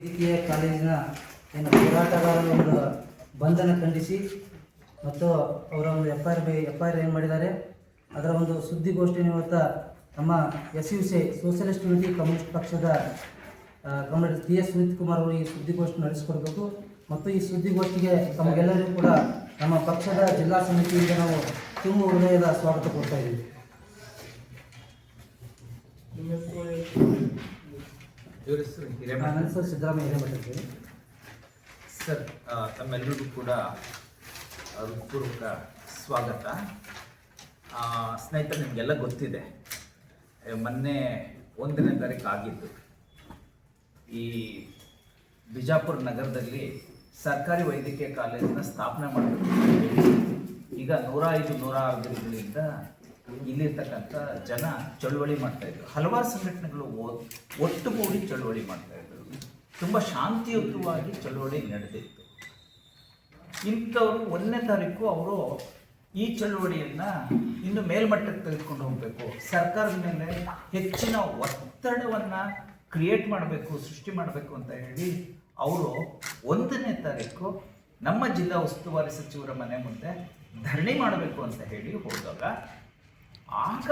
ವೈದ್ಯಕೀಯ ಕಾಲೇಜಿನ ಏನು ಹೋರಾಟಗಾರರ ಒಂದು ಬಂಧನ ಖಂಡಿಸಿ ಮತ್ತು ಅವರ ಒಂದು F I R by F I ಏನು ಮಾಡಿದ್ದಾರೆ, ಅದರ ಒಂದು ಸುದ್ದಿಗೋಷ್ಠಿಯನ್ನು ಇವತ್ತು ನಮ್ಮ S U C socialist unity communist ಪಕ್ಷದ communist T S Suneeth Kumar ಅವರು ಈ ಸುದ್ದಿಗೋಷ್ಠಿ ನಡೆಸಿಕೊಡ್ಬೇಕು. ಮತ್ತು ಈ ಸುದ್ದಿಗೋಷ್ಠಿಗೆ ತಮಗೆಲ್ಲರಿಗೂ ಕೂಡ ನಮ್ಮ ಪಕ್ಷದ ಜಿಲ್ಲಾ ಸಮಿತಿಯಿಂದ ನಾವು ತುಂಬ ಹೃದಯದ ಸ್ವಾಗತ ಕೊಡ್ತಾ ಇದ್ದೀವಿ. ಇವ್ರ ಹೆಸರು ಹಿರೇಮಠ ನನ್ನ ಹೆಸರು ಸಿದ್ದರಾಮಯ್ಯ ಹಿರೇಮಠ ಸರ್ ಆ, ತಮ್ಮೆಲ್ಲರಿಗೂ ಕೂಡ ಹೃತ್ಪೂರ್ವಕ ಸ್ವಾಗತ. ಆ, ಸ್ನೇಹಿತರೆ ನಿಮಗೆಲ್ಲ ಗೊತ್ತಿದೆ ಏ, ಮೊನ್ನೆ ಒಂದನೇ ತಾರೀಕು ಆಗಿದ್ದು ಈ ಬಿಜಾಪುರ ನಗರದಲ್ಲಿ ಸರ್ಕಾರಿ ವೈದ್ಯಕೀಯ ಕಾಲೇಜನ್ನು ಸ್ಥಾಪನೆ ಮಾಡಬೇಕು ಈಗ ನೂರ ಐದು ನೂರ ಆರು ದಿನಗಳಿಂದ ಇಲ್ಲಿರ್ತಕ್ಕಂಥ ಜನ ಚಳುವಳಿ ಮಾಡ್ತಾ ಇದ್ರು. ಹಲವಾರು ಸಂಘಟನೆಗಳು ಒಟ್ಟುಗೂಡಿ ಚಳುವಳಿ ಮಾಡ್ತಾ ಇದ್ರು. ತುಂಬ ಶಾಂತಿಯುತವಾಗಿ ಚಳುವಳಿ ನಡೆದಿತ್ತು. ಇಂಥವ್ರು ಒಂದನೇ ತಾರೀಕು ಅವರು ಈ ಚಳುವಳಿಯನ್ನ ಇನ್ನು ಮೇಲ್ಮಟ್ಟಕ್ಕೆ ತೆಗೆದುಕೊಂಡು ಹೋಗಬೇಕು. ಸರ್ಕಾರದ ಮೇಲೆ ಹೆಚ್ಚಿನ ಒತ್ತಡವನ್ನ ಕ್ರಿಯೇಟ್ ಮಾಡಬೇಕು, ಸೃಷ್ಟಿ ಮಾಡಬೇಕು ಅಂತ ಹೇಳಿ ಅವರು ಒಂದನೇ ತಾರೀಕು ನಮ್ಮ ಜಿಲ್ಲಾ ಉಸ್ತುವಾರಿ ಸಚಿವರ ಮನೆ ಮುಂದೆ ಧರಣಿ ಮಾಡಬೇಕು ಅಂತ ಹೇಳಿ ಹೋದಾಗ ಆಗ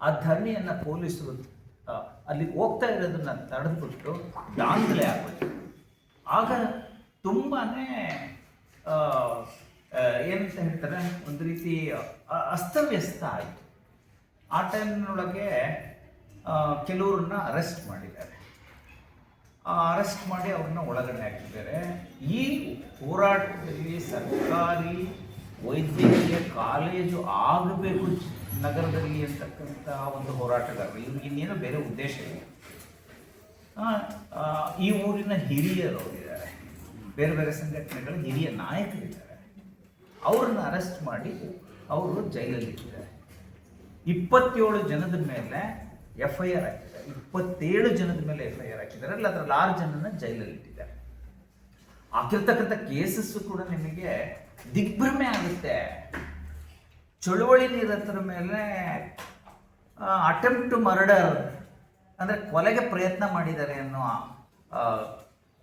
ಆ ಧರಣಿಯನ್ನು ಪೊಲೀಸರು ಅಲ್ಲಿ ಹೋಗ್ತಾ ಇರೋದನ್ನ ತಡೆದುಬಿಟ್ಟು ದಾಂಧಲೆ ಆಗೋಯ್ತು ಆಗ ಆ, ಏನಂತ ಹೇಳ್ತಾರೆ ಒಂದು ರೀತಿ ಅಸ್ತವ್ಯಸ್ತ ಆಯಿತು. ಆ ಟೈಮ್ನೊಳಗೆ ಕೆಲವ್ರನ್ನ ಅರೆಸ್ಟ್ ಮಾಡಿದ್ದಾರೆ. ಅರೆಸ್ಟ್ ಮಾಡಿ ಅವ್ರನ್ನ ಒಳಗಡೆ ಹಾಕಿದ್ದಾರೆ. ಈ ಹೋರಾಟದಲ್ಲಿ ಸರ್ಕಾರಿ ವೈದ್ಯಕೀಯ ಕಾಲೇಜು ಆಗಬೇಕು ನಗರದಲ್ಲಿ ಅಂತಕ್ಕಂಥ ಒಂದು ಹೋರಾಟಗಾರರು. ಇವ್ರಿಗೆ ಇನ್ನೇನೋ ಬೇರೆ ಉದ್ದೇಶ ಆ, ಈ ಊರಿನ ಹಿರಿಯರು ಇದ್ದಾರೆ ಬೇರೆ ಬೇರೆ ಸಂಘಟನೆಗಳ ಹಿರಿಯ ನಾಯಕರಿದ್ದಾರೆ. ಅವ್ರನ್ನ ಅರೆಸ್ಟ್ ಮಾಡಿ ಅವರು ಜೈಲಲ್ಲಿದ್ದಾರೆ. ಇಪ್ಪತ್ತೇಳು ಜನದ ಮೇಲೆ ಎಫ್ ಐ ಆರ್ ಹಾಕಿದ್ದಾರೆ. ಇಪ್ಪತ್ತೇಳು ಜನದ ಮೇಲೆ ಎಫ್ ಐ ಆರ್ ಹಾಕಿದ್ದಾರೆ. ಅಲ್ಲ ಅದರಲ್ಲಿ ಆರು ಜನನ ಜೈಲಲ್ಲಿ ಇಟ್ಟಿದ್ದಾರೆ ಹಾಕಿರ್ತಕ್ಕಂಥ ಕೇಸಸ್ ಕೂಡ ನಿಮಗೆ ದಿಗ್ಭ್ರಮೆ ಆಗುತ್ತೆ. ಚಳುವಳಿ ನಿರತರ ಮೇಲೆ ಅಟೆಂಪ್ಟ್ ಟು ಮರ್ಡರ್ ಅಂದರೆ ಕೊಲೆಗೆ ಪ್ರಯತ್ನ ಮಾಡಿದ್ದಾರೆ ಅನ್ನೋ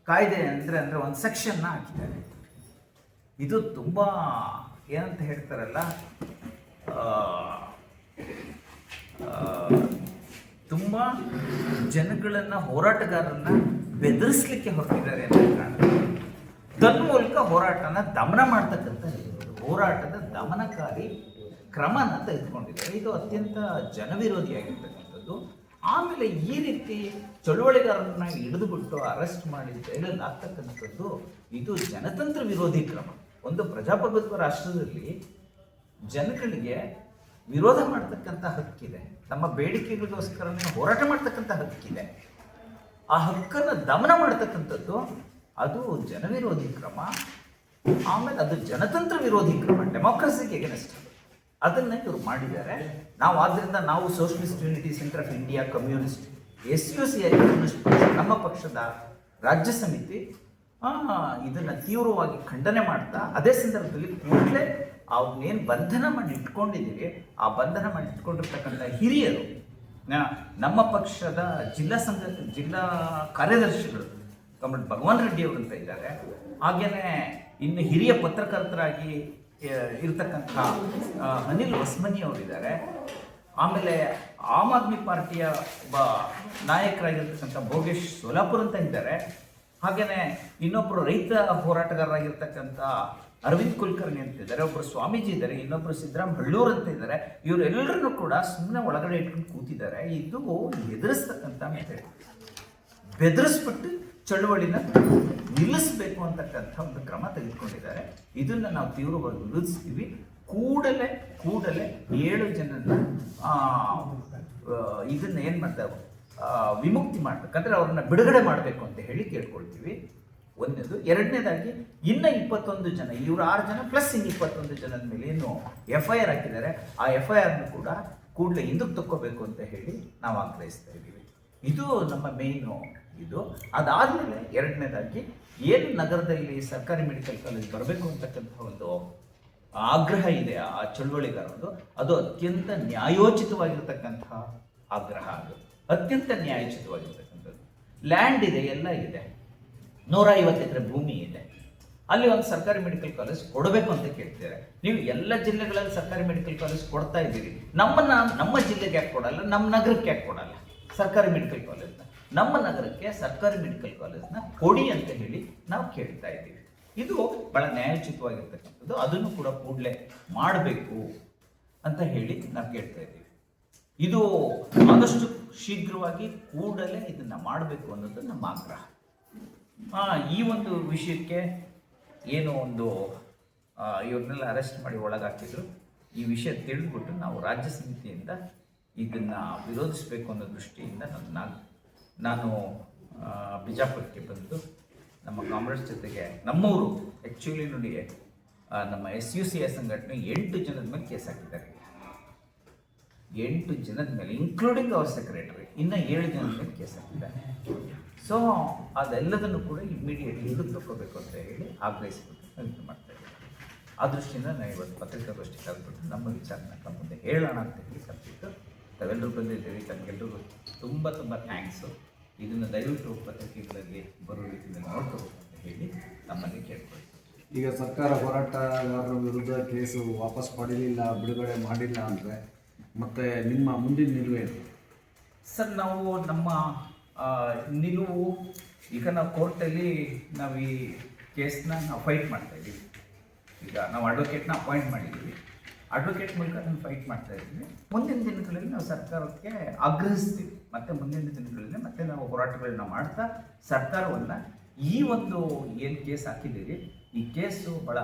ಕಾಯ್ದೆ ಅಂದರೆ ಅಂದರೆ ಒಂದು ಸೆಕ್ಷನ್ನ ಹಾಕಿದ್ದಾರೆ. ಇದು ತುಂಬ ಏನಂತ ಹೇಳ್ತಾರಲ್ಲ ತುಂಬ ಜನಗಳನ್ನು ಹೋರಾಟಗಾರರನ್ನ ಬೆದರಿಸ್ಲಿಕ್ಕೆ ಹೊರಟಿದ್ದಾರೆ ಅಂತ ಕಾಣುತ್ತೆ ತನ್ಮೂಲಕ ಹೋರಾಟನ ದಮನ ಮಾಡ್ತಕ್ಕಂಥ ಹೋರಾಟದ ದಮನಕಾರಿ ಕ್ರಮನ ತೆಗೆದುಕೊಂಡಿದ್ದಾರೆ. ಇದು ಅತ್ಯಂತ ಜನವಿರೋಧಿಯಾಗಿರ್ತಕ್ಕಂಥದ್ದು. ಆಮೇಲೆ ಈ ರೀತಿ ಚಳುವಳಿಗಾರರನ್ನ ಹಿಡಿದುಬಿಟ್ಟು ಅರೆಸ್ಟ್ ಮಾಡಿ ಜೈಲಲ್ಲಿ ಹಾಕ್ತಕ್ಕಂಥದ್ದು ಇದು ಜನತಂತ್ರ ವಿರೋಧಿ ಕ್ರಮ. ಒಂದು ಪ್ರಜಾಪ್ರಭುತ್ವ ರಾಷ್ಟ್ರದಲ್ಲಿ ಜನಗಳಿಗೆ ವಿರೋಧ ಮಾಡ್ತಕ್ಕಂಥ ಹಕ್ಕಿದೆ. ತಮ್ಮ ಬೇಡಿಕೆಗಳಿಗೋಸ್ಕರ ಹೋರಾಟ ಮಾಡ್ತಕ್ಕಂಥ ಹಕ್ಕಿದೆ. ಆ ಹಕ್ಕನ್ನು ದಮನ ಮಾಡ್ತಕ್ಕಂಥದ್ದು ಅದು ಜನವಿರೋಧಿ ಕ್ರಮ, ಆಮೇಲೆ ಅದು ಜನತಂತ್ರ ವಿರೋಧಿ ಕ್ರಮ ಡೆಮೋಕ್ರಸಿಗೆ ಎಗನೆಸ್ಟ್ ಅದನ್ನ ಇವರು ಮಾಡಿದ್ದಾರೆ. ನಾವು ಆದ್ದರಿಂದ ನಾವು socialist unity centre of India communist S U C I communist ನಮ್ಮ ಪಕ್ಷದ ರಾಜ್ಯ ಸಮಿತಿ ಇದನ್ನ ತೀವ್ರವಾಗಿ ಖಂಡನೆ ಮಾಡ್ತಾ, ಅದೇ ಸಂದರ್ಭದಲ್ಲಿ ಕೂಡಲೇ ಅವ್ರನ್ನೇನು ಬಂಧನ ಮಾಡಿ ಇಟ್ಕೊಂಡಿದ್ದೀವಿ, ಆ ಬಂಧನ ಮಾಡಿ ಇಟ್ಕೊಂಡಿರ್ತಕ್ಕಂಥ ಹಿರಿಯರು ನಮ್ಮ ಪಕ್ಷದ ಜಿಲ್ಲಾ ಸಂಘ, ಜಿಲ್ಲಾ ಕಾರ್ಯದರ್ಶಿಗಳು ಕಮಲ್ ಭಗವಾನ್ ರೆಡ್ಡಿ ಅವರು ಅಂತ ಇದ್ದಾರೆ. ಹಾಗೆಯೇ ಇನ್ನು ಹಿರಿಯ ಪತ್ರಕರ್ತರಾಗಿ ಇರತಕ್ಕಂಥ ಅನಿಲ್ ವಸ್ಮನಿ ಅವರಿದ್ದಾರೆ ಆಮೇಲೆ ಆಮ್ ಆದ್ಮಿ ಪಾರ್ಟಿಯ ಒಬ್ಬ ನಾಯಕರಾಗಿರ್ತಕ್ಕಂಥ ಭೋಗೇಶ್ ಸೋಲಾಪುರ್ ಅಂತ ಇದ್ದಾರೆ. ಹಾಗೆಯೇ ಇನ್ನೊಬ್ಬರು ರೈತ ಹೋರಾಟಗಾರರಾಗಿರ್ತಕ್ಕಂಥ ಅರವಿಂದ್ ಕುಲಕರ್ಣಿ ಅಂತ ಇದ್ದಾರೆ ಒಬ್ಬರು ಸ್ವಾಮೀಜಿ ಇದ್ದಾರೆ ಇನ್ನೊಬ್ಬರು ಸಿದ್ದರಾಮ್ ಹಳ್ಳೂರ್ ಅಂತ ಇದ್ದಾರೆ. ಇವರೆಲ್ಲರನ್ನೂ ಕೂಡ ಸುಮ್ಮನೆ ಒಳಗಡೆ ಇಟ್ಕೊಂಡು ಕೂತಿದ್ದಾರೆ. ಇದು ಎದುರಿಸ್ತಕ್ಕಂಥ ಮೆಥಡ್. ಬೆದರಿಸ್ಬಿಟ್ಟು ಚಳುವಳಿನ ನಿಲ್ಲಿಸಬೇಕು ಅಂತಕ್ಕಂಥ ಒಂದು ಕ್ರಮ ತೆಗೆದುಕೊಂಡಿದ್ದಾರೆ. ಇದನ್ನ ನಾವು ತೀವ್ರವಾಗಿ ವಿರೋಧಿಸ್ತೀವಿ. ಕೂಡಲೇ ಕೂಡಲೇ ಏಳು ಆ, ಇದನ್ನ ಏನ್ ಮಾಡ್ತಾರೆ ವಿಮುಕ್ತಿ ಮಾಡ್ಬೇಕಂದ್ರೆ ಅವ್ರನ್ನ ಬಿಡುಗಡೆ ಮಾಡಬೇಕು ಅಂತ ಹೇಳಿ ಕೇಳ್ಕೊಳ್ತೀವಿ. ಒಂದನೇದು. ಎರಡನೇದಾಗಿ ಇನ್ನ ಇಪ್ಪತ್ತೊಂದು ಜನ ಇವರು ಆರು ಜನ ಪ್ಲಸ್ ಇನ್ನು ಇಪ್ಪತ್ತೊಂದು ಜನದ ಮೇಲೆ ಏನು ಎಫ್ ಐ ಆರ್ ಹಾಕಿದ್ದಾರೆ. ಆ ಎಫ್ ಐ ಆರ್ನ ಕೂಡ ಕೂಡಲೇ ಹಿಂದಕ್ಕೆ ತಕ್ಕೋಬೇಕು ಅಂತ ಹೇಳಿ ನಾವು ಆಗ್ರಹಿಸ್ತಾ ಇದ್ದೀವಿ. ಇದು ನಮ್ಮ ಮೇಯ್ನು ಇದು. ಅದಾದಮೇಲೆ ಎರಡನೇದಾಗಿ ಏನು ನಗರದಲ್ಲಿ ಸರ್ಕಾರಿ ಮೆಡಿಕಲ್ ಕಾಲೇಜ್ ಬರಬೇಕು ಅಂತಕ್ಕಂಥ ಒಂದು ಆಗ್ರಹ ಇದೆ, ಆ ಚಳುವಳಿಗಾರದು ಅದು ಅತ್ಯಂತ ನ್ಯಾಯೋಚಿತವಾಗಿರ್ತಕ್ಕಂತಹ ಆಗ್ರಹ ಅದು. ಅತ್ಯಂತ ನ್ಯಾಯೋಚಿತವಾಗಿರ್ತಕ್ಕಂಥದ್ದು. ಲ್ಯಾಂಡ್ ಇದೆ, ಎಲ್ಲ ಇದೆ. ನೂರ ಐವತ್ತು ಭೂಮಿ ಇದೆ. ಅಲ್ಲಿ ಒಂದು ಸರ್ಕಾರಿ ಮೆಡಿಕಲ್ ಕಾಲೇಜ್ ಕೊಡಬೇಕು ಅಂತ ಕೇಳ್ತಿದ್ದಾರೆ. ನೀವು ಎಲ್ಲ ಜಿಲ್ಲೆಗಳಲ್ಲಿ ಸರ್ಕಾರಿ ಮೆಡಿಕಲ್ ಕಾಲೇಜ್ ಕೊಡ್ತಾ ಇದ್ದೀರಿ. ನಮ್ಮನ್ನ, ನಮ್ಮ ಜಿಲ್ಲೆಗೆ ಯಾಕೆ ಕೊಡಲ್ಲ, ನಮ್ಮ ನಗರಕ್ಕೆ ಯಾಕೆ ಕೊಡಲ್ಲ? ಸರ್ಕಾರಿ ಮೆಡಿಕಲ್ ಕಾಲೇಜ್ನ ನಮ್ಮ ನಗರಕ್ಕೆ ಸರ್ಕಾರಿ ಮೆಡಿಕಲ್ ಕಾಲೇಜ್ನ ಕೊಡಿ ಅಂತ ಹೇಳಿ ನಾವು ಕೇಳ್ತಾ ಇದ್ದೀವಿ. ಇದು ಬಹಳ ನ್ಯಾಯೋಚಿತವಾಗಿರ್ತಕ್ಕಂಥದ್ದು. ಅದನ್ನು ಕೂಡ ಕೂಡಲೇ ಮಾಡಬೇಕು ಅಂತ ಹೇಳಿ ನಾವು ಕೇಳ್ತಾ ಇದ್ದೀವಿ. ಇದು ಆದಷ್ಟು ಶೀಘ್ರವಾಗಿ ಕೂಡಲೇ ಇದನ್ನು ಮಾಡಬೇಕು ಅನ್ನೋದು ನಮ್ಮ ಆಗ್ರಹ. ಈ ಒಂದು ವಿಷಯಕ್ಕೆ ಏನು ಒಂದು ಇವ್ರನ್ನೆಲ್ಲ ಅರೆಸ್ಟ್ ಮಾಡಿ ಒಳಗಾಕಿದ್ರು. ಈ ವಿಷಯ ತಿಳಿದ್ಬಿಟ್ಟು ನಾವು ರಾಜ್ಯ ಸಮಿತಿಯಿಂದ ಇದನ್ನು ವಿರೋಧಿಸಬೇಕು ಅನ್ನೋ ದೃಷ್ಟಿಯಿಂದ ನಾನು ನಾನು ಬಿಜಾಪುರಕ್ಕೆ ಬಂದು ನಮ್ಮ ಕಾಂಗ್ರೆಸ್ ಜೊತೆಗೆ ನಮ್ಮವರು ಆ್ಯಕ್ಚುಲಿ ನೋಡಿ ನಮ್ಮ ಎಸ್ ಯು ಸಿ ಎ ಸಂಘಟನೆ ಎಂಟು ಜನದ ಮೇಲೆ ಕೇಸ್ ಹಾಕಿದ್ದಾರೆ. ಎಂಟು ಜನದ ಮೇಲೆ ಇನ್ಕ್ಲೂಡಿಂಗ್ ಅವರ್ ಸೆಕ್ರೆಟರಿ ಇನ್ನು ಏಳು ಜನದ ಮೇಲೆ ಕೇಸ್ ಹಾಕಿದ್ದಾರೆ. ಸೊ ಅದೆಲ್ಲದನ್ನು ಕೂಡ ಇಮ್ಮಿಡಿಯೇಟ್ಲಿ ಇದು ತಗೋಬೇಕು ಅಂತ ಹೇಳಿ ಆಗ್ರಹಿಸಿಬಿಟ್ಟು ಅಂತ ಮಾಡ್ತಾ ಆ ದೃಷ್ಟಿಯಿಂದ ನಾನು ಇವತ್ತು ಪತ್ರಿಕಾಗೋಷ್ಠಿ ಕರೆದ್ಬಿಟ್ಟು ನಮ್ಮ ವಿಚಾರನ ಮುಂದೆ ಹೇಳೋಣ ಅಂತ ಹೇಳಿ ಕರೆದಿದ್ದು. ತಾವೆಲ್ಲರೂ ಬಂದಿದ್ದೀವಿ ತಮಗೆಲ್ಲರಿಗೂ ತುಂಬ ತುಂಬ ಥ್ಯಾಂಕ್ಸು ಇದನ್ನು ದಯವಿಟ್ಟು ಪತ್ರಿಕೆಗಳಲ್ಲಿ ಬರೋ ರೀತಿಯಲ್ಲಿ ನೋಡ್ಕೋಬೇಕು ಅಂತ ಹೇಳಿ ನಮ್ಮಲ್ಲಿ ಕೇಳ್ಕೊಳ್ತೀವಿ. ಈಗ ಸರ್ಕಾರ ಹೋರಾಟಗಾರರ ವಿರುದ್ಧ ಕೇಸು ವಾಪಸ್ ಪಡೀಲಿಲ್ಲ ಬಿಡುಗಡೆ ಮಾಡಿಲ್ಲ ಅಂದರೆ ಮತ್ತೆ ನಿಮ್ಮ ಮುಂದಿನ ನಿಲುವೇನು ಸರ್ ನಾವು ನಮ್ಮ ನಿಲುವು ಈಗ ನಾವು ಕೋರ್ಟಲ್ಲಿ ನಾವು ಈ ಕೇಸ್ನ ನಾವು ಫೈಟ್ ಮಾಡ್ತಾ ಇದ್ದೀವಿ. ಈಗ ನಾವು ಅಡ್ವೊಕೇಟ್ನ ಅಪಾಯಿಂಟ್ ಮಾಡಿದ್ದೀವಿ. ಅಡ್ವೊಕೇಟ್ ಮೂಲಕ ಅದನ್ನು ಫೈಟ್ ಮಾಡ್ತಾ ಇದ್ದೀವಿ. ಮುಂದಿನ ದಿನಗಳಲ್ಲಿ ನಾವು ಸರ್ಕಾರಕ್ಕೆ ಆಗ್ರಹಿಸ್ತೀವಿ. ಮತ್ತೆ ಮುಂದಿನ ದಿನಗಳಲ್ಲಿ ಮತ್ತೆ ನಾವು ಹೋರಾಟಗಳನ್ನ ಮಾಡ್ತಾ ಸರ್ಕಾರವನ್ನು ಈ ಒಂದು ಏನು ಕೇಸ್ ಹಾಕಿದ್ದೀರಿ ಈ ಕೇಸು ಬಹಳ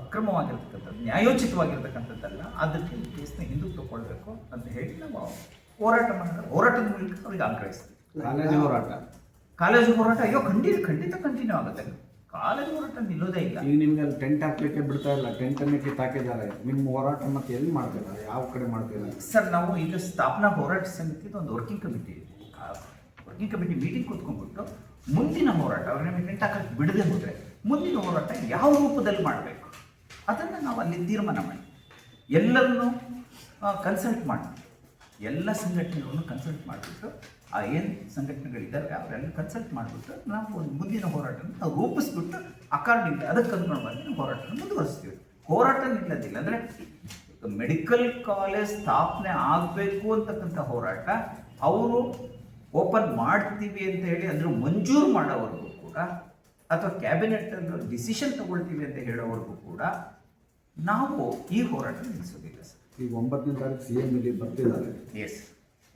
ಅಕ್ರಮವಾಗಿರ್ತಕ್ಕಂಥದ್ದು ನ್ಯಾಯೋಚಿತವಾಗಿರ್ತಕ್ಕಂಥದ್ದಲ್ಲ ಅದಕ್ಕೆ ಈ ಕೇಸ್ನ ಹಿಂದಕ್ಕೆ ತಗೊಳ್ಬೇಕು ಅಂತ ಹೇಳಿ ನಾವು ಹೋರಾಟ ಮಾಡ್ತಾರೆ ಹೋರಾಟದ ಮೂಲಕ ಅವ್ರಿಗೆ ಆಗ್ರಹಿಸ್ತೀವಿ. ಕಾಲೇಜು ಹೋರಾಟ. ಕಾಲೇಜು ಹೋರಾಟ ಅಯ್ಯೋ ಖಂಡಿತ ಖಂಡಿತ ಕಂಟಿನ್ಯೂ ಆಗುತ್ತೆ. ಕಾಲೇಜು ಹೋರಾಟ ನಿಲ್ಲೋದೇ ಇಲ್ಲ. ಈಗ ನಿಮ್ಗೆ ಅಲ್ಲಿ ಟೆಂಟ್ ಹಾಕ್ಲಿಕ್ಕೆ ಬಿಡ್ತಾ ಇಲ್ಲ. ಟೆಂಟ್ ಅನ್ನ ಕಿತ್ತಾಕಿದ್ದಾರೆ ನಿಮ್ಮ ಹೋರಾಟ ಮತ್ತೆ ಎಲ್ಲಿ ಮಾಡ್ತಿದ್ದಾರೆ ಯಾವ ಕಡೆ ಮಾಡ್ತೀರಾ? ಸರ್ ನಾವು ಈಗ ಸ್ಥಾಪನಾ ಹೋರಾಟ ಸಮಿತಿದು ಒಂದು ವರ್ಕಿಂಗ್ ಕಮಿಟಿ ಇದೆ. ವರ್ಕಿಂಗ್ ಕಮಿಟಿ ಮೀಟಿಂಗ್ ಕೂತ್ಕೊಂಡ್ಬಿಟ್ಟು ಮುಂದಿನ ಹೋರಾಟ ಅವ್ರನ್ನ ಟೆಂಟ್ ಹಾಕಕ್ಕೆ ಬಿಡದೆ ಹೋದರೆ ಮುಂದಿನ ಹೋರಾಟ ಯಾವ ರೂಪದಲ್ಲಿ ಮಾಡಬೇಕು? ಅದನ್ನು ನಾವು ಅಲ್ಲಿ ತೀರ್ಮಾನ ಮಾಡಿ. ಎಲ್ಲರನ್ನು ಕನ್ಸಲ್ಟ್ ಮಾಡಿ. ಎಲ್ಲ ಸಂಘಟನೆಗಳನ್ನು ಕನ್ಸಲ್ಟ್ ಮಾಡಿಬಿಟ್ಟು, ಆ ಏನು ಸಂಘಟನೆಗಳಿದ್ದಾವೆ ಅವರೆಲ್ಲ ಕನ್ಸಲ್ಟ್ ಮಾಡಿಬಿಟ್ಟು ನಾವು ಒಂದು ಮುಂದಿನ ಹೋರಾಟವನ್ನು ನಾವು ರೂಪಿಸ್ಬಿಟ್ಟು ಅಕಾರ್ಡಿಂಗ್ ಅದಕ್ಕೆ ಅನುಗುಣವಾಗಿ ನಾವು ಹೋರಾಟವನ್ನು ಮುಂದುವರಿಸ್ತೀವಿ. ಹೋರಾಟ ನಿಲ್ಲದಿಲ್ಲ. ಅಂದರೆ ಮೆಡಿಕಲ್ ಕಾಲೇಜ್ ಸ್ಥಾಪನೆ ಆಗಬೇಕು ಅಂತಕ್ಕಂಥ ಹೋರಾಟ ಅವರು ಓಪನ್ ಮಾಡ್ತೀವಿ ಅಂತ ಹೇಳಿ, ಅಂದರೆ ಮಂಜೂರು ಮಾಡೋವರೆಗೂ ಕೂಡ, ಅಥವಾ ಕ್ಯಾಬಿನೆಟ್ ಡಿಸಿಷನ್ ತಗೊಳ್ತೀವಿ ಅಂತ ಹೇಳೋವರೆಗೂ ಕೂಡ ನಾವು ಈ ಹೋರಾಟ ನಿಲ್ಲಿಸೋದಿಲ್ಲ ಸರ್. ಈಗ ಒಂಬತ್ತನೇ ತಾರೀಕು ಸಿ ಎಂ ಇಲ್ಲಿ ಬರ್ತಿದ್ದಾರೆ. ಎಸ್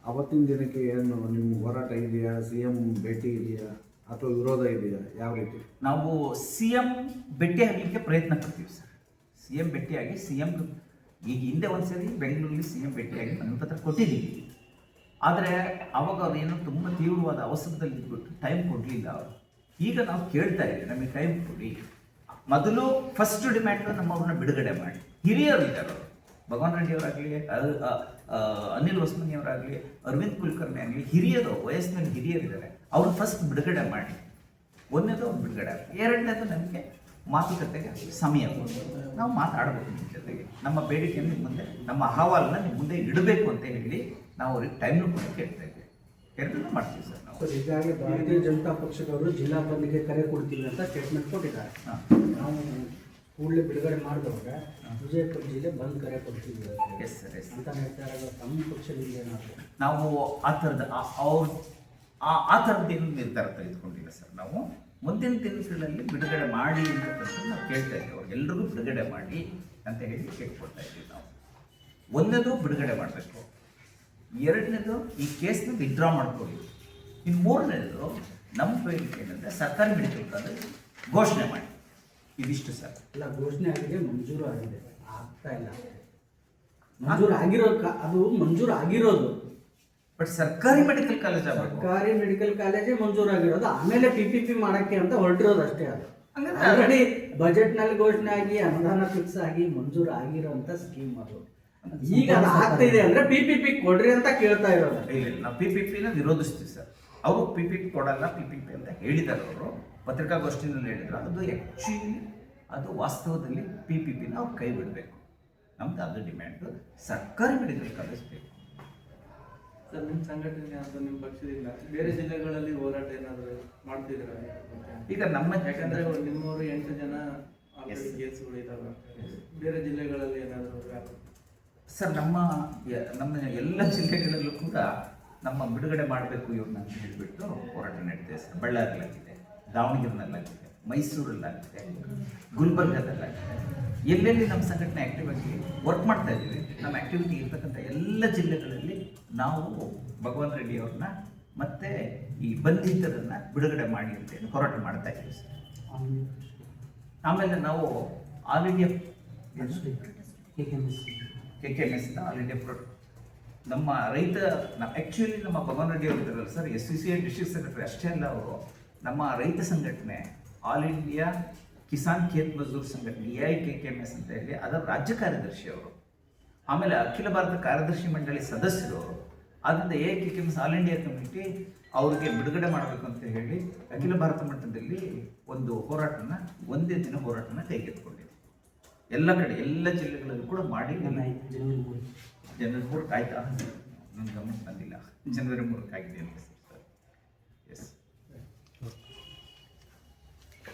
ಅವತ್ತಿನ ದಿನಕ್ಕೆ ಏನು ನಿಮ್ಮ ಹೋರಾಟ ಇದೆಯಾ? ಸಿ ಎಂ ಭೇಟಿ ಇದೆಯಾ? ಅಥವಾ ವಿರೋಧ ಇದೆಯಾ? ಯಾವ ರೀತಿ? ನಾವು ಸಿ ಎಂ ಭೇಟಿ ಆಗಲಿಕ್ಕೆ ಪ್ರಯತ್ನ ಪಡ್ತೀವಿ ಸರ್. ಸಿ ಎಂ ಭೇಟಿಯಾಗಿ ಸಿ ಎಂ ಈಗ ಹಿಂದೆ ಒಂದ್ಸರಿ ಬೆಂಗಳೂರಲ್ಲಿ ಸಿ ಎಂ ಭೇಟಿಯಾಗಿ ಮನವಿ ಪತ್ರ ಕೊಟ್ಟಿದ್ದೀವಿ. ಆದರೆ ಅವಾಗ ಅವ್ರು ಏನೋ ತುಂಬ ತೀವ್ರವಾದ ಅವಸರದಲ್ಲಿ ಇದ್ಬಿಟ್ಟು ಟೈಮ್ ಕೊಡಲಿಲ್ಲ ಅವರು. ಈಗ ನಾವು ಕೇಳ್ತಾ ಇದ್ದೀವಿ ನಮಗೆ ಟೈಮ್ ಕೊಡಿ. ಮೊದಲು ಫಸ್ಟ್ ಡಿಮ್ಯಾಂಡ್ ನಮ್ಮವ್ರನ್ನ ಬಿಡುಗಡೆ ಮಾಡಿ. ಹಿರಿಯರು ಇದ್ದಾರೆ ಅವರು. ಭಗವಾನ್ ರೆಡ್ಡಿ ಅವರಾಗಲಿ ಅನಿಲ್ ಹೊಸ್ಮನಿ ಅವರಾಗಲಿ ಅರವಿಂದ್ ಕುಲಕರ್ಣಿ ಆಗಲಿ ಹಿರಿಯರು ವಯಸ್ಸಿನಲ್ಲಿ ಹಿರಿಯರಿದ್ದಾರೆ. ಅವ್ರು ಫಸ್ಟ್ ಬಿಡುಗಡೆ ಮಾಡಿ. ಒಂದನೇದು ಅವ್ರು ಬಿಡುಗಡೆ ಎರಡನೇದು ನಮಗೆ ಮಾತುಕತೆಗೆ ಸಮಯ. ನಾವು ಮಾತಾಡಬೇಕು ನಿಮ್ಮ ಜೊತೆಗೆ. ನಮ್ಮ ಬೇಡಿಕೆಯನ್ನು ನಿಮ್ಮ ಮುಂದೆ ನಮ್ಮ ಅಹವಾಲನ್ನ ನಿಮ್ಮ ಮುಂದೆ ಇಡಬೇಕು ಅಂತ ಹೇಳಿ ನಾವು ಅವ್ರಿಗೆ ಟೈಮ್ನು ಕೂಡ ಕೇಳ್ತಾ ಇದ್ದೇವೆ ಎರಡನ್ನೂ ಮಾಡ್ತೀವಿ ಸರ್ ನಾವು. ಈಗಾಗಲೇ ಭಾರತೀಯ ಜನತಾ ಪಕ್ಷದವರು ಜಿಲ್ಲಾ ಬಂದ್ಗೆ ಕರೆ ಕೊಡ್ತೀವಿ ಅಂತ ಸ್ಟೇಟ್ಮೆಂಟ್ ಕೊಟ್ಟಿದ್ದಾರೆ. ನಾವು ಕೂಡಲೇ ಬಿಡುಗಡೆ ಮಾಡಿದವಾಗ ವಿಜಯಪುರ ಜಿಲ್ಲೆ ಬಂದ್ ಕರೆ ಕೊಡ್ತೀವಿ ಎಸ್ ಸರ್ ಎಸ್ ಅಂತ ತಮ್ಮ ಪಕ್ಷದಿಂದ ಏನಾದ್ರು ನಾವು. ಆ ಥರದ ಅವ್ರ ಆ ಆ ಥರದ್ದೇನು ನಿರ್ಧಾರ ತೆಗೆದುಕೊಂಡಿಲ್ಲ ಸರ್ ನಾವು ಮುಂದಿನ ದಿನಗಳಲ್ಲಿ ಬಿಡುಗಡೆ ಮಾಡಿ ಅಂತಕ್ಕಂಥದ್ದು ನಾವು ಕೇಳ್ತಾ ಇದ್ದೀವಿ. ಅವ್ರಿಗೆಲ್ಲರಿಗೂ ಬಿಡುಗಡೆ ಮಾಡಿ ಅಂತ ಹೇಳಿ ಕೇಳ್ಕೊಳ್ತಾ ಇದ್ದೀವಿ ನಾವು. ಒಂದನೇದು ಬಿಡುಗಡೆ ಮಾಡಬೇಕು. ಎರಡನೇದು ಈ ಕೇಸ್ನ ವಿಡ್ರಾ ಮಾಡ್ಕೊಳ್ಳಿ. ಇನ್ನು ಮೂರನೇದು ನಮ್ಮ ಏನಂದರೆ ಸರ್ಕಾರಿ ಮೆಡಿಕಲ್ ಕಾಲೇಜ್ ಘೋಷಣೆ ಮಾಡಿ. ಇದಿಷ್ಟು ಸರ್ ಎಲ್ಲ ಘೋಷಣೆ ಆಗಿದೆ ಮಂಜೂರು ಆಗಿದೆ ಆಗ್ತಾ ಇಲ್ಲ ಮಂಜೂರು ಆಗಿರೋ ಅದು ಮಂಜೂರು ಆಗಿರೋದು ಬಟ್ ಸರ್ಕಾರಿ ಮೆಡಿಕಲ್ ಕಾಲೇಜ್ ಸರ್ಕಾರಿ ಮೆಡಿಕಲ್ ಕಾಲೇಜೇ ಮಂಜೂರು ಆಗಿರೋದು ಆಮೇಲೆ ಪಿ ಪಿ ಪಿ ಮಾಡಕ್ಕೆ ಅಂತ ಹೊರಟಿರೋದು ಅಷ್ಟೇ ಅದು ಹಂಗಂದ್ರೆ ಆಲ್ರೆಡಿ ಬಜೆಟ್ನಲ್ಲಿ ಘೋಷಣೆ ಆಗಿ ಅನುದಾನ ಫಿಕ್ಸ್ ಆಗಿ ಮಂಜೂರು ಆಗಿರೋಂಥ ಸ್ಕೀಮ್ ಅದು ಈಗ ಅದು ಆಗ್ತಾ ಇದೆ ಅಂದ್ರೆ ಪಿ ಪಿ ಪಿ ಕೊಡ್ರಿ ಅಂತ ಕೇಳ್ತಾ ಇರೋದು ಇಲ್ಲ ಇಲ್ಲ ನಾವು ಪಿ ಪಿ ಪಿನ ವಿರೋಧಿಸ್ತೀವಿ ಸರ್ ಅವರು ಪಿ ಪಿ ಪಿ ಕೊಡಲ್ಲ ಪಿ ಪಿ ಪಿ ಅಂತ ಹೇಳಿದ್ದಾರೆ ಅವರು ಪತ್ರಿಕಾಗೋಷ್ಠಿನಲ್ಲಿ ಹೇಳಿದ್ರು ಅದು ಆ್ಯಕ್ಚುಲಿ ಅದು ವಾಸ್ತವದಲ್ಲಿ ಪಿ ಪಿ ಪಿ ನಾವು ಕೈ ಬಿಡಬೇಕು. ನಮ್ದು ಅದು ಡಿಮ್ಯಾಂಡು ಸರ್ಕಾರಿ ಮೆಡಿಕಲ್ ಕಾಲೇಜ್ ಬೇಕು. ಸರ್ ನಿಮ್ಮ ಸಂಘಟನೆ ಅದು ನಿಮ್ಮ ಪಕ್ಷದಿಂದ ಬೇರೆ ಜಿಲ್ಲೆಗಳಲ್ಲಿ ಹೋರಾಟ ಏನಾದರೂ ಮಾಡ್ತಿದ್ದೀರಾ? ಈಗ ನಮ್ಮ ಯಾಕಂದ್ರೆ ನಿಮ್ಮವರು ಎಂಟು ಜನ. ಕೇಸ್ಗಳು ಇದಾವೆ. ಬೇರೆ ಜಿಲ್ಲೆಗಳಲ್ಲಿ ಏನಾದರೂ ಸರ್ ನಮ್ಮ ನಮ್ಮ ಎಲ್ಲ ಜಿಲ್ಲೆಗಳಲ್ಲೂ ಕೂಡ ನಮ್ಮ ಬಿಡುಗಡೆ ಮಾಡಬೇಕು ಇವ್ರನ್ನ ಅಂತ ಹೇಳಿಬಿಟ್ಟು ಹೋರಾಟ ನಡೆದಿದೆ ಸರ್. ಬಳ್ಳಾರಿಯಲ್ಲಾಗಿದೆ ದಾವಣಗೆರೆನಲ್ಲಾಗಿದೆ ಮೈಸೂರಲ್ಲಾಗಿದೆ ಗುಲ್ಬರ್ಗದಲ್ಲಾಗಿದೆ ಎಲ್ಲೆಲ್ಲಿ ನಮ್ಮ ಸಂಘಟನೆ ಆ್ಯಕ್ಟಿವ್ ವರ್ಕ್ ಮಾಡ್ತಾ ಇದ್ದೀವಿ, ನಮ್ಮ ಆಕ್ಟಿವಿಟಿ ಇರ್ತಕ್ಕಂಥ ಎಲ್ಲ ಜಿಲ್ಲೆಗಳಲ್ಲಿ ನಾವು ಭಗವಾನ್ ರೆಡ್ಡಿ ಅವ್ರನ್ನ ಮತ್ತೆ ಈ ಬಂಧಿತರನ್ನ ಬಿಡುಗಡೆ ಮಾಡಿ ಅಂತೇಳಿ ಹೋರಾಟ ಮಾಡ್ತಾ ಇದ್ದೀವಿ ಸರ್. ಆಮೇಲೆ ನಾವು all India K K M S all India pro ನಮ್ಮ ರೈತ ಆ್ಯಕ್ಚುಲಿ ನಮ್ಮ ಭಗವಾನ್ ರೆಡ್ಡಿ ಅವರು ಇದ್ದಾರಲ್ಲ sir S C C district secretary ಅಷ್ಟೇ ಅಲ್ಲ ಅವರು. ನಮ್ಮ ರೈತ ಸಂಘಟನೆ ಆಲ್ ಇಂಡಿಯಾ ಕಿಸಾನ್ ಖೇತ್ ಮಜ್ದೂರ್ ಸಂಘಟನೆ A I K K M S ಅಂತ ಹೇಳಿ ಅದರ ರಾಜ್ಯ ಕಾರ್ಯದರ್ಶಿ ಅವರು ಆಮೇಲೆ ಅಖಿಲ ಭಾರತ ಕಾರ್ಯದರ್ಶಿ ಮಂಡಳಿ ಸದಸ್ಯರು ಅವರು ಆದ್ದರಿಂದ A I K K M S all India committee ಅವ್ರಿಗೆ ಬಿಡುಗಡೆ ಮಾಡಬೇಕು ಅಂತ ಹೇಳಿ ಅಖಿಲ ಭಾರತ ಮಟ್ಟದಲ್ಲಿ ಒಂದು ಹೋರಾಟನ ಒಂದೇ ದಿನ ಹೋರಾಟನ ಕೈಗೆತ್ತಿಕೊಂಡಿದೆ. ಎಲ್ಲ ಕಡೆ ಎಲ್ಲ ಜಿಲ್ಲೆಗಳಲ್ಲೂ ಕೂಡ ಮಾಡಿ ಜನವರಿ ಮೂರಕ್ಕೆ ಆಯ್ತಾ? ನನ್ನ ಗಮನಕ್ಕೆ ಬಂದಿಲ್ಲ. ಜನವರಿ ಮೂರಕ್ಕೆ ಆಗಿದೆ ಅಂತ.